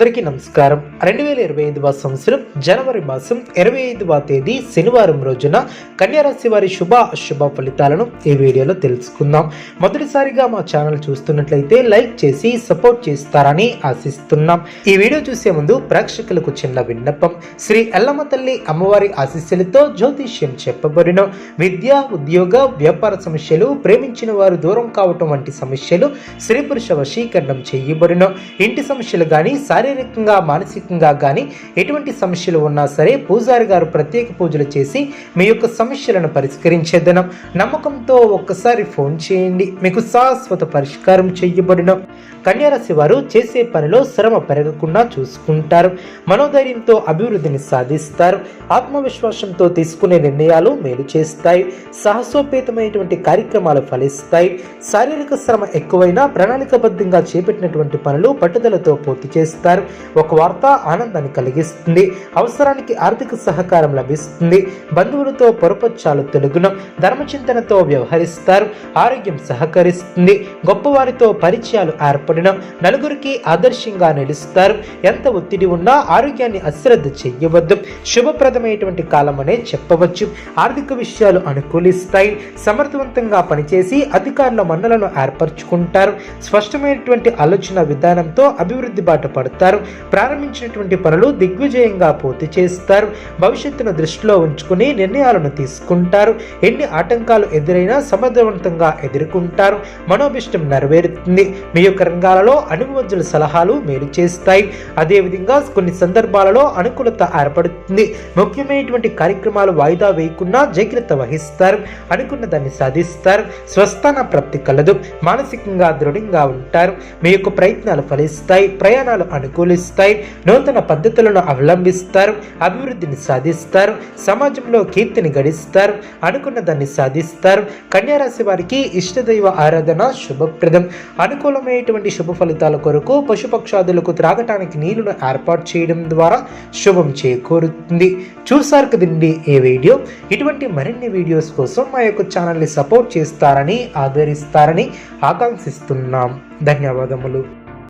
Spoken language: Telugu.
అందరికీ నమస్కారం. రెండు వేల ఇరవై ఐదవ సంవత్సరం జనవరి మాసం ఇరవై ఐదవ తేదీ శనివారం రోజున కన్యారాశి వారి శుభ అశుభ ఫలితాలను ఈ వీడియోలో తెలుసుకుందాం. మొదటిసారిగా మా ఛానల్ చూస్తున్నట్లయితే లైక్ చేసి సపోర్ట్ చేస్తారని ఆశిస్తున్నాం. ఈ వీడియో చూసే ముందు ప్రేక్షకులకు చిన్న విన్నపం. శ్రీ ఎల్లమ్మ తల్లి అమ్మవారి ఆశీస్సులతో జ్యోతిష్యం చెప్పబడిన విద్య ఉద్యోగ వ్యాపార సమస్యలు ప్రేమించిన వారు దూరం కావటం వంటి సమస్యలు స్త్రీ పురుష వశీకరణం చేయబడిన ఇంటి సమస్యలు కానీ శారీరకంగా మానసికంగా కానీ ఎటువంటి సమస్యలు ఉన్నా సరే పూజారి గారు ప్రత్యేక పూజలు చేసి మీ యొక్క సమస్యలను పరిష్కరించేదనం. నమ్మకంతో ఒక్కసారి ఫోన్ చేయండి. మీకు శాశ్వత పరిష్కారం చేయబడిన. కన్యారాశి వారు చేసే పనిలో శ్రమ పెరగకుండా చూసుకుంటారు. మనోధైర్యంతో అభివృద్ధిని సాధిస్తారు. ఆత్మవిశ్వాసంతో తీసుకునే నిర్ణయాలు మేలు చేస్తాయి. సాహసోపేతమైనటువంటి కార్యక్రమాలు ఫలిస్తాయి. శారీరక శ్రమ ఎక్కువైనా ప్రణాళికబద్ధంగా చేపట్టినటువంటి పనులు పట్టుదలతో పూర్తి చేస్తారు. ఒక వార్త ఆనందాన్ని కలిగిస్తుంది అవసరానికి ఆర్థిక సహకారం లభిస్తుంది బంధువులతో పొరపచ్చాలు తెలుగున ధర్మచింతనతో వ్యవహరిస్తారు ఆరోగ్యం సహకరిస్తుంది గొప్పవారితో పరిచయాలు ఏర్పడిన నలుగురికి ఆదర్శంగా నిలుస్తారు ఎంత ఒత్తిడి ఉన్నా ఆరోగ్యాన్ని అశ్రద్ధ చెయ్యవద్దు శుభప్రదమైనటువంటి కాలం అనే చెప్పవచ్చు ఆర్థిక విషయాలు అనుకూలిస్తాయి సమర్థవంతంగా పనిచేసి అధికారుల మన్నలను ఏర్పరచుకుంటారు స్పష్టమైనటువంటి ఆలోచన విధానంతో అభివృద్ధి బాట పడతారు ప్రారంభించినటువంటి పనులు దిగ్విజయంగా పూర్తి చేస్తారు. భవిష్యత్తును దృష్టిలో ఉంచుకుని నిర్ణయాలను తీసుకుంటారు. ఎన్ని ఆటంకాలు ఎదురైనా సమర్థవంతంగా ఎదుర్కొంటారు. మనోభిష్టం నెరవేరుతుంది. మీ యొక్క రంగాలలో అనుభవజ్ఞుల సలహాలు మేలు చేస్తాయి. అదేవిధంగా కొన్ని సందర్భాలలో అనుకూలత ఏర్పడుతుంది. ముఖ్యమైనటువంటి కార్యక్రమాలు వాయిదా వేయకుండా జాగ్రత్త వహిస్తారు. అనుకున్న దాన్ని సాధిస్తారు. స్వస్థాన ప్రాప్తి కలదు. మానసికంగా దృఢంగా ఉంటారు. మీ యొక్క ప్రయత్నాలు ఫలిస్తాయి. ప్రయాణాలు అనుకూలిస్తాయి. నూతన పద్ధతులను అవలంబిస్తారు. అభివృద్ధిని సాధిస్తారు. సమాజంలో కీర్తిని గడిస్తారు. అనుకున్న దాన్ని సాధిస్తారు. కన్యారాశి వారికి ఇష్టదైవ ఆరాధన శుభప్రదం. అనుకూలమైనటువంటి శుభ ఫలితాల కొరకు పశుపక్షాదులకు త్రాగటానికి నీళ్ళను ఏర్పాటు చేయడం ద్వారా శుభం చేకూరుతుంది. చూసారు కదండి ఈ వీడియో? ఇటువంటి మరిన్ని వీడియోస్ కోసం మా యొక్క ఛానల్ని సపోర్ట్ చేస్తారని ఆదరిస్తారని ఆకాంక్షిస్తున్నాం. ధన్యవాదములు.